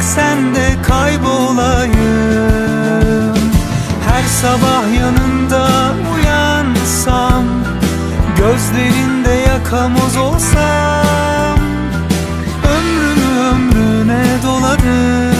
Bırak sen de kaybolayım. Her sabah yanında uyansam Gözlerinde yakamoz olsam Ömrümü ömrüne dolarım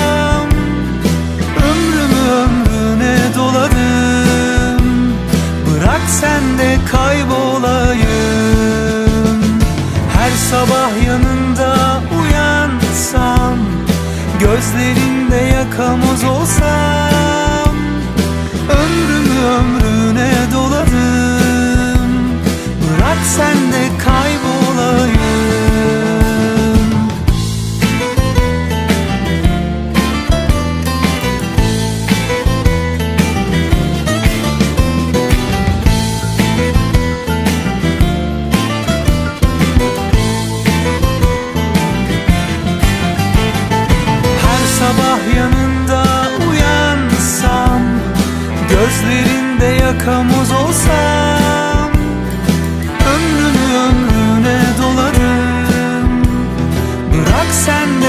sen de kaybolayım. Her sabah yanında uyansam Gözlerinde yakamoz olsam Ömrümü ömrüne dolarım Bırak sen yanında uyansam Gözlerinde yakamoz olsam Ömrümü ömrüne dolarım. Bırak sen